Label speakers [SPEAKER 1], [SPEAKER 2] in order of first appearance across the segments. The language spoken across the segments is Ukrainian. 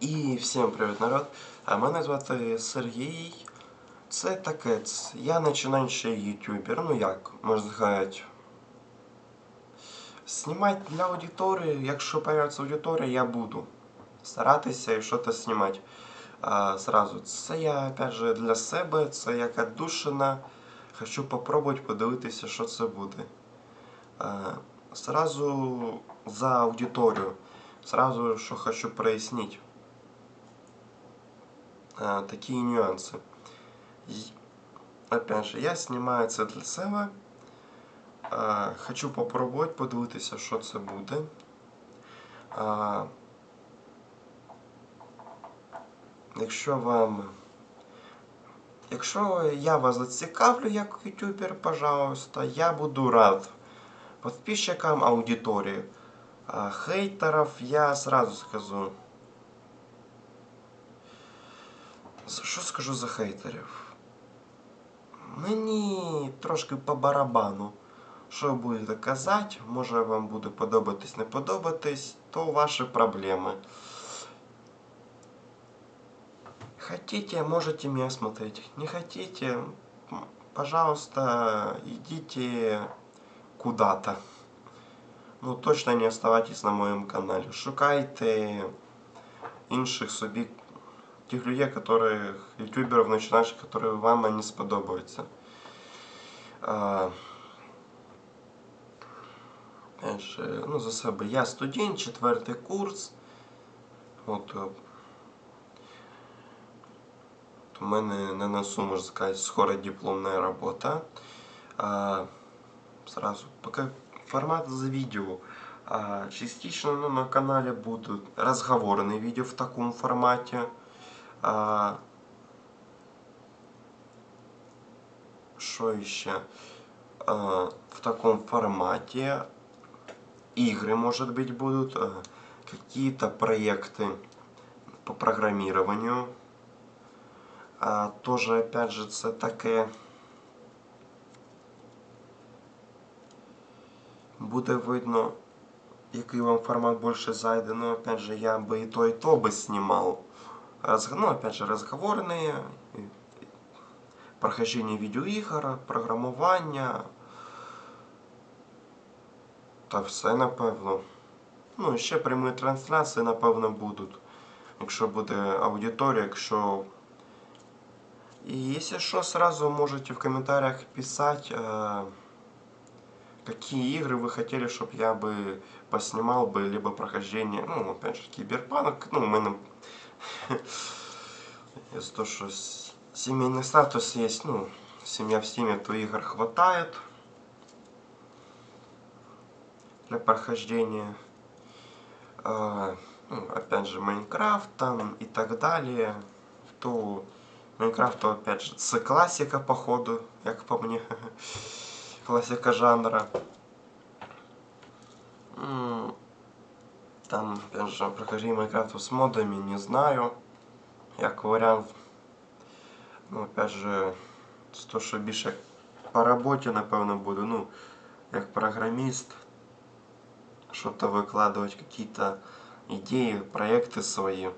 [SPEAKER 1] І всім привіт, народ! А Мене звати Сергій. Це таке. ц- Я починаючий ютубер. Ну як, можна сказати. Знімати для аудиторії, якщо появиться аудиторія, я буду старатися і щось знімати. А, сразу. Це я опять же для себе, це як отдушина. Хочу попробувати подивитися, що це буде. А, сразу за аудиторію. Сразу, що хочу прояснити. А, такие нюансы. И, опять же, я снимаю це для себе. А, хочу попробувати подивитися, що це буде. А, якщо вам. Якщо я вас зацікавлю як ютубер, пожалуйста, я буду рад подписчикам аудитории. А хейтеров я сразу скажу. За- Що скажу за хейтерів? Мені трошки по барабану. Що ви будете казати, може вам буде подобатись, не подобатись, то ваші проблеми. Хотите, можете меня смотреть. Не хотите, м, пожалуйста, идите куда-то. Ну, точно не оставайтесь на моєму каналі. Шукайте інших собі тих людей, которых, ютуберов начинающих, которые вам не сподобаються. А, опять же, ну, за себе. Я студент, четвертий курс. От, е, у мене на носу, можна сказати, скоро дипломна робота. А, сразу, пока формат за видео. А, частично ну, на канале будут разговорные видео в таком формате. А, что еще? А, в таком формате игры, может быть, будут. а, Какие-то проекты по программированию. А, тоже, опять же, це таке. Буде видно, який вам формат більше зайде. Ну, опять же, я би і то, і то би знімав. Раз, ну, опять же, розговорні, і- і прохождение відеоігр, програмування. Та все, напевно. Ну, і ще прямі трансляції, напевно, будуть. Якщо буде аудиторія, якщо... І якщо що, сразу можете в комментариях писать, э, какие игры вы хотели, чтобы я бы поснимал бы, либо прохождение, ну, опять же, киберпанк, ну, у мене из то, что с- семейный статус есть, ну, семья в стиме, то игр хватает для прохождения. А, ну, опять же, Майнкрафт там и так далее, то Майнкрафт, то опять же, це классика, походу, як по мне. Классика жанра. Там, опять же, прохождение Майнкрафта с модами не знаю. Як варіант. Ну, опять же, з то, що більше по роботі, напевно, буду. Ну, як програміст. Что-то выкладывать, какие-то идеи, проекты свои.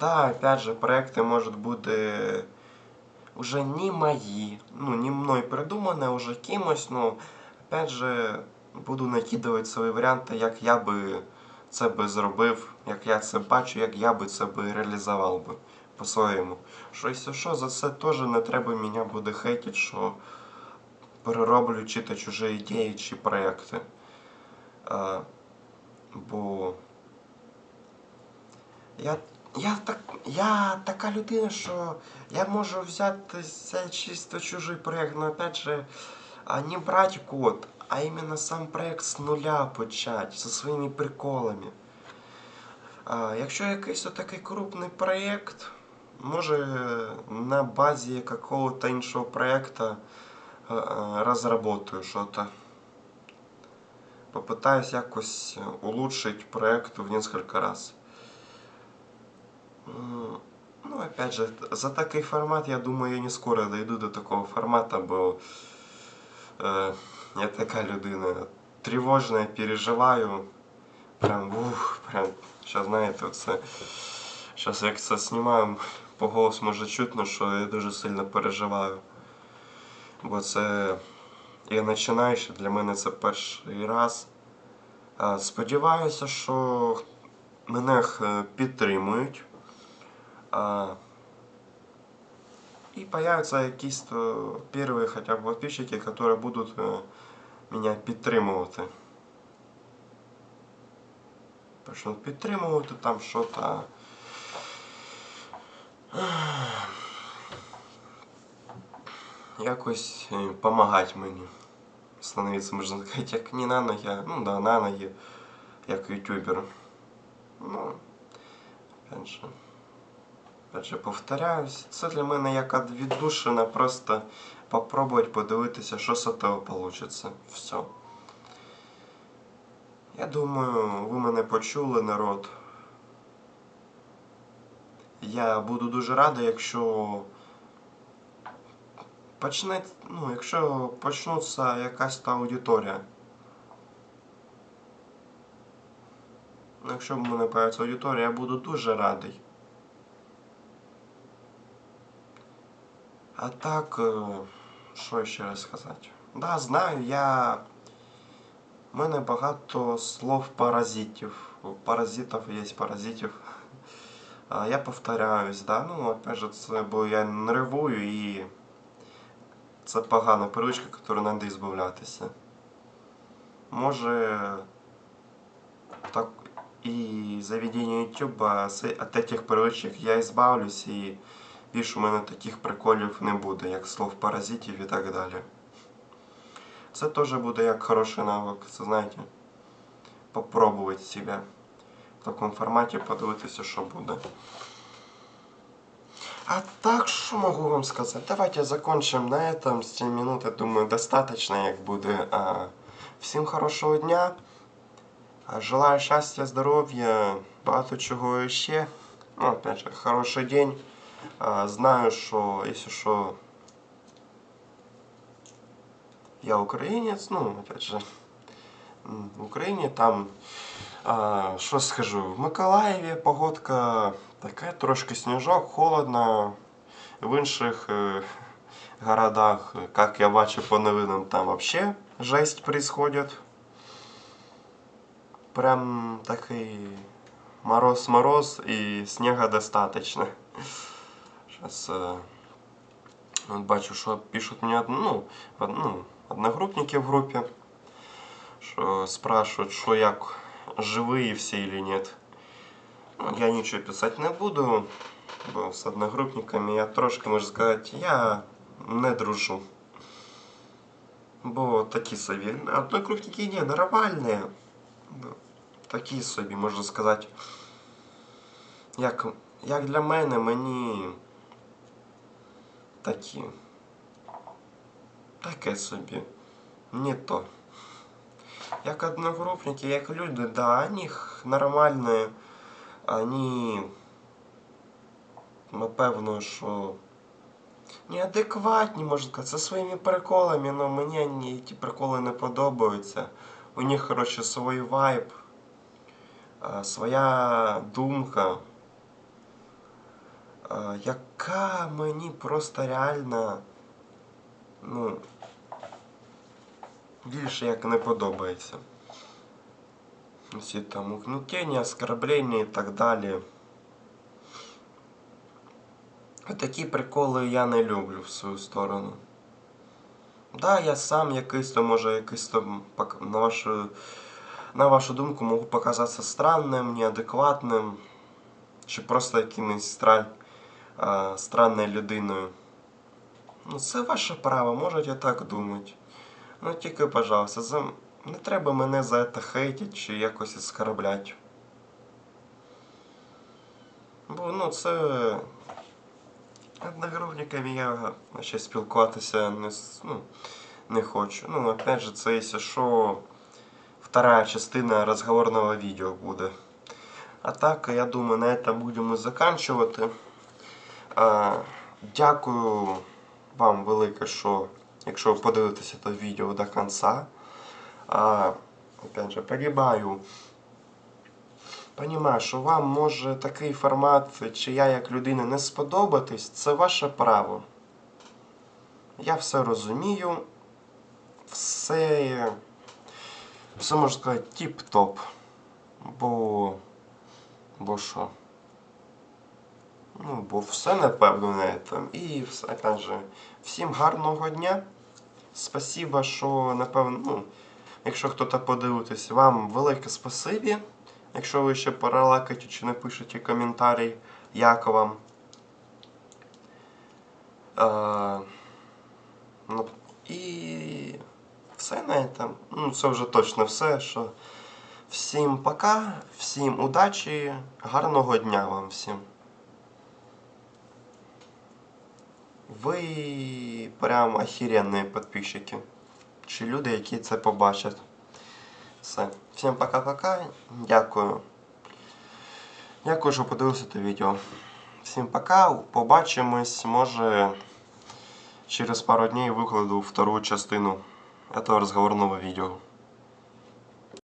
[SPEAKER 1] Да, опять же, проекты, может, буде уже не мои, ну, не мной придумане, а уже кимось, ну, опять же, буду накидувати свої варіанти, як я би це би зробив, як я це бачу, як я би це би реалізував би по-своєму. Що якщо що, за це теж не треба мене буде хейтити, що перероблю чити чужі ідеї чи проекти. А, бо я, я, так, я така людина, що я можу взяти це чисто чужий проєкт, але опять же, а не брати код, а іменно сам проєкт з нуля почати, зі своїми приколами. А, якщо якийсь такий крупний проєкт, може на базі якогось іншого проєкту е, е, розработаю щось. Попытаюсь якось улучшить проект в несколько раз. Ну, опять же, за такий формат, я думаю, я не скоро дойду до такого формата, бо е, я така людина тривожна, я переживаю. Прям, ух, прям, сейчас знаєте, оце Зараз як це знімаю, по голосу може чутно, що я дуже сильно переживаю. Бо це я починаючи, для мене це перший раз. Сподіваюся, що мене підтримують. А, И появятся якісь то первые хотя бы подписчики, которые будут э, меня підтримувати. Почнуть підтримувати там що-то. Якось допомагати мені. Становиться, можна сказати, як не на ноги, а, ну да, на ноги, як ютубер. Ну, опять же. Опять же, повторяюсь, це для мене як віддушина, просто попробувати подивитися, що з того вийде. Все. Я думаю, ви мене почули, народ. Я буду дуже радий, якщо почне, ну, якщо почнуться якась та аудиторія. Ну, Якщо в мене появиться аудиторія, я буду дуже радий. А так, е, що ще раз сказати? Да, знаю, я. У мене багато слов паразитів. У паразитів є паразитів. Я повторяюсь, да, ну, опять же, це, бо я нервую і це погана привичка, яку треба збавлятися. Може, так і заведення YouTube від этих привичок я збавлюсь і більше у мене таких приколів не буде, як слов паразитів і так далі. Це теж буде як хороший навик, це знаєте, попробувати себе в такому форматі, подивитися, що буде. А так, що можу вам сказати? Давайте закончим на этом. З 7 минут, я думаю, достаточно, як буде. А, всім хорошого дня. Желаю щастя, здоров'я, багато чого ще. Ну, опять же, хороший день. Знаю, що, якщо що, я українець, ну, опять же, в Україні там, а, що скажу, в Миколаєві погодка така, трошки сніжок, холодно. В інших е, городах, як я бачу по новинам, там вообще жесть происходит. Прям такий мороз-мороз і снега достаточно. Сейчас э, вот бачу, що пишуть мені ну, ну, одногруппники в групі, що спрашивают, що як живые всі или нет. Ну, я нічого писати не буду, бо з одногрупниками я трошки, можу сказати, я не дружу. Бо такі собі. Одногрупники ні, нормальні. Такі собі, можна сказати. Як, як для мене, мені такі. Таке собі. Не то. Як одногрупники, як люди, да, они нормальні, они, напевно, що неадекватні, можна сказати, зі своїми приколами, але мені ні, ті приколи не подобаються. У них, коротше, свій вайб, своя думка, яка мені просто реально, ну, більше як не подобається. Всі там угнетення, оскорблення і так далі. Такі приколи я не люблю в свою сторону. Да, я сам якийсь то, може, якийсь там, на вашу, на вашу думку, можу показатися странним, неадекватним, чи просто якимось стра... странною людиною. Ну, це ваше право, можете так думати. Ну тільки, пожалуйста, за... не треба мене за це хейтити чи якось оскорблять. Бо ну це. Одногрупниками я ще спілкуватися не, ну, не хочу. Ну, опять же, це якщо що, вторая частина розговорного відео буде. А так, я думаю, на этом будемо заканчувати. А, дякую вам велике, що якщо ви подивитеся це відео до кінця. Опять же, погибаю Понімаю, що вам може такий формат, чи я як людина не сподобатись, це ваше право. Я все розумію. Все, все можна сказати, тіп-топ. Бо. Бо що? Ну, бо все напевно на этом. І все каже. Всім гарного дня. Спасибо, що напевно, ну, якщо хтось подивитесь, вам велике спасибі. Якщо ви ще поралакаєте чи напишете коментарі, як вам. Е, ну, і все на этом. Ну, це вже точно все. Що... Всім пока, всім удачі, гарного дня вам всім. Ви прям охеренні підписчики. Чи люди, які це побачать. Все. Всім пока-пока. Дякую. Дякую, що подивилися це відео. Всім пока. Побачимось. Може через пару днів викладу вторую частину этого розговорного відео.